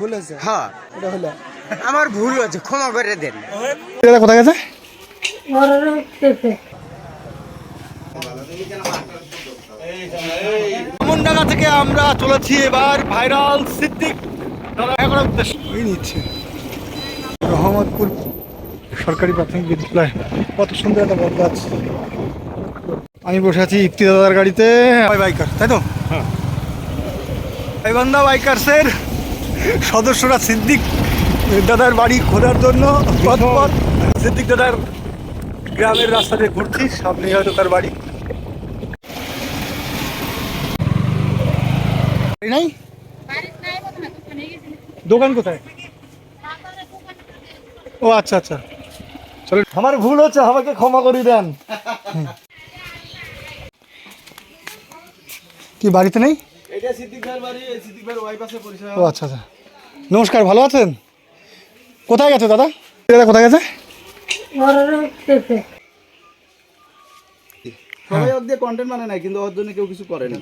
ভুল হয়েছে হ্যাঁ। এটা হলো। আমার ভুল হয়েছে ক্ষমা করে দেন। এটা কোথায় গেছে? আমনডাঙ্গা থেকে আমরা চলেছি এবার ভাইরাল সিদ্দিক নিচ্ছে। রহমতপুর সরকারি প্রাথমিক বিদ্যালয়। কত সুন্দর একটা বদ গাছ আমি বসে আছি ইফতি দাদার গাড়িতে। বাইকার তাই তো? হ্যাঁ। বাইকার্সের সদস্যরা সিদ্দিক দাদার বাড়ি খোঁজার জন্য তৎপর সিদ্দিক দাদার গ্রামের রাস্তা দিয়ে ঘুরছি সামনে হয়তো তার বাড়ি। এই নাই? দোকান কোথায়? ও আচ্ছা আচ্ছা। চলো আমার ভুল হচ্ছে আমাকে ক্ষমা করে দেন। কি বাড়িতে নেই? এটা সিদ্দিক ভাইয়ের বাড়ি সিদ্দিক ভাইয়ের ওয়াইফ আছে পরিচয় ও আচ্ছা আচ্ছা। নমস্কার ভালো আছেন? কোথায় গেছে দাদা? দাদা কোথায় গেছে? সবাই ওর দিয়ে কন্টেন্ট মানে নাই কিন্তু ওর জন্য কেউ কিছু করে না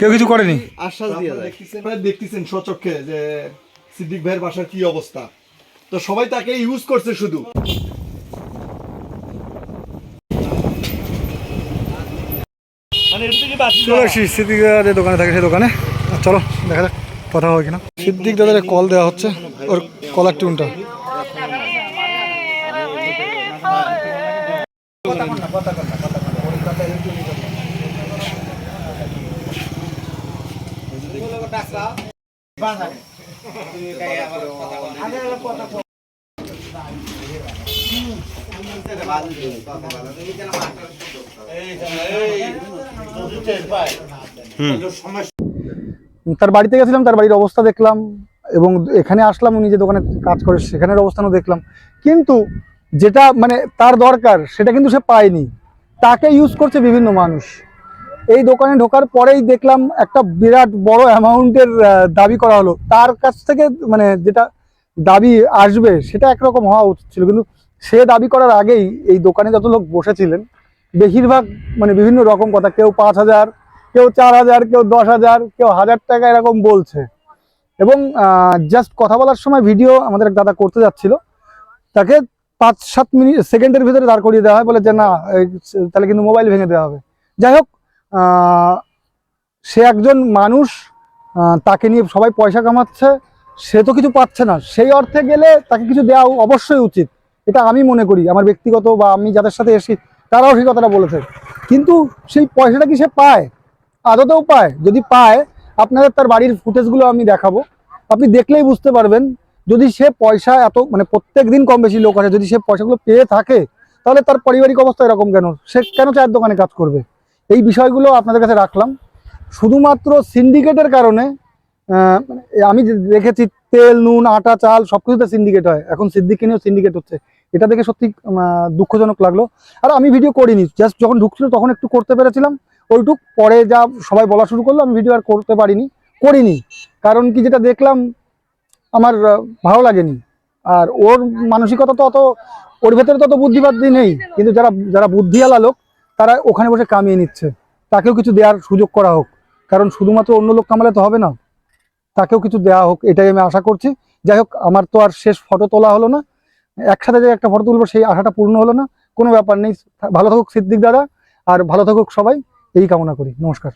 কেউ কিছু করেনি? আশ্বাস দিয়ে যায় আপনারা দেখতেছেন সচক্ষে যে সিদ্দিক ভাইয়ের বাসার কি অবস্থা। তো সবাই তাকে ইউজ করছে শুধু। চলো আসি, সিদ্দিক দাদা যে দোকানে থাকে সেই দোকানে। চলো, দেখা যাক, কথা হয় কিনা। সিদ্দিক দাদার কল দেওয়া হচ্ছে, ওর কলার টিউনটা তার বাড়িতে গেছিলাম, তার বাড়ির অবস্থা দেখলাম এবং এখানে আসলাম, উনি যে দোকানে কাজ করে সেখানের অবস্থানও দেখলাম। কিন্তু যেটা মানে তার দরকার, সেটা কিন্তু সে পায়নি। তাকে ইউজ করছে বিভিন্ন মানুষ। এই দোকানে ঢোকার পরেই দেখলাম একটা বিরাট বড় অ্যামাউন্টের দাবি করা হলো। তার কাছ থেকে মানে যেটা দাবি আসবে, সেটা একরকম হওয়া উচিত ছিল। কিন্তু সে দাবি করার আগেই এই দোকানে যত লোক বসেছিলেন, বেশিরভাগ মানে বিভিন্ন রকম কথা, কেউ পাঁচ হাজার, কেউ চার হাজার, কেউ দশ হাজার, কেউ হাজার টাকা এরকম বলছে। এবং জাস্ট কথা বলার সময় ভিডিও আমাদের এক দাদা করতে যাচ্ছিল। তাকে পাঁচ, সাত মিনিট, সেকেন্ডের ভিতরে দাঁড় করিয়ে দেওয়া হয়, বলে যে না তাহলে কিন্তু মোবাইল ভেঙে দেওয়া হবে। যাই হোক সে একজন মানুষ তাকে নিয়ে সবাই পয়সা কামাচ্ছে, সে তো কিছু পাচ্ছে না। সেই অর্থে গেলে তাকে কিছু দেওয়া অবশ্যই উচিত। এটা আমি মনে করি, আমার ব্যক্তিগত বা আমি যাদের সাথে এসি তারাও সেই কথাটা বলেছে। কিন্তু সেই পয়সাটা কি সে পায়? আদতেও পায়। যদি পায়, আপনাদের তার বাড়ির ফুটেজগুলো আমি দেখাবো। আপনি দেখলেই বুঝতে পারবেন, যদি সে পয়সা এত মানে প্রত্যেক দিন কম বেশি লোক আছে যদি সে পয়সাগুলো পেয়ে থাকে, তাহলে তার পারিবারিক অবস্থা এরকম কেন? সে কেন চায়ের দোকানে কাজ করবে? এই বিষয়গুলো আপনাদের কাছে রাখলাম। শুধুমাত্র সিন্ডিকেটের কারণে মানে আমি দেখেছি, তেল, নুন, আটা, চাল সব কিছুতে সিন্ডিকেট হয়। এখন সিদ্দিককে নিয়েও সিন্ডিকেট হচ্ছে। এটা দেখে সত্যি দুঃখজনক লাগল। আর আমি ভিডিও করিনি জাস্ট যখন ঢুকছিল তখন একটু করতে পেরেছিলাম, ওইটুক। পরে যা সবাই বলা শুরু করল, আমি ভিডিও আর করতে পারিনি, করিনি। কারণ কি যেটা দেখলাম, আমার ভালো লাগেনি। আর ওর মানসিকতা তো অত, ওর ভেতরে তো অত বুদ্ধিবাদী নেই। কিন্তু যারা যারা বুদ্ধিওয়ালা লোক, তারা ওখানে বসে কামিয়ে নিচ্ছে। তাকেও কিছু দেওয়ার সুযোগ করা হোক। কারণ শুধুমাত্র অন্য লোক কামালে তো হবে না। তাকেও কিছু দেওয়া হোক, এটাই আমি আশা করছি। যাই হোক, আমার তো আর শেষ ফটো তোলা হলো না। একসাথে যে একটা ফটো তুলবো, সেই আশাটা পূর্ণ হলো না। কোনো ব্যাপার নেই ভালো থাকুক সিদ্দিক দাদা, আর ভালো থাকুক সবাই। এই কামনা করি। নমস্কার।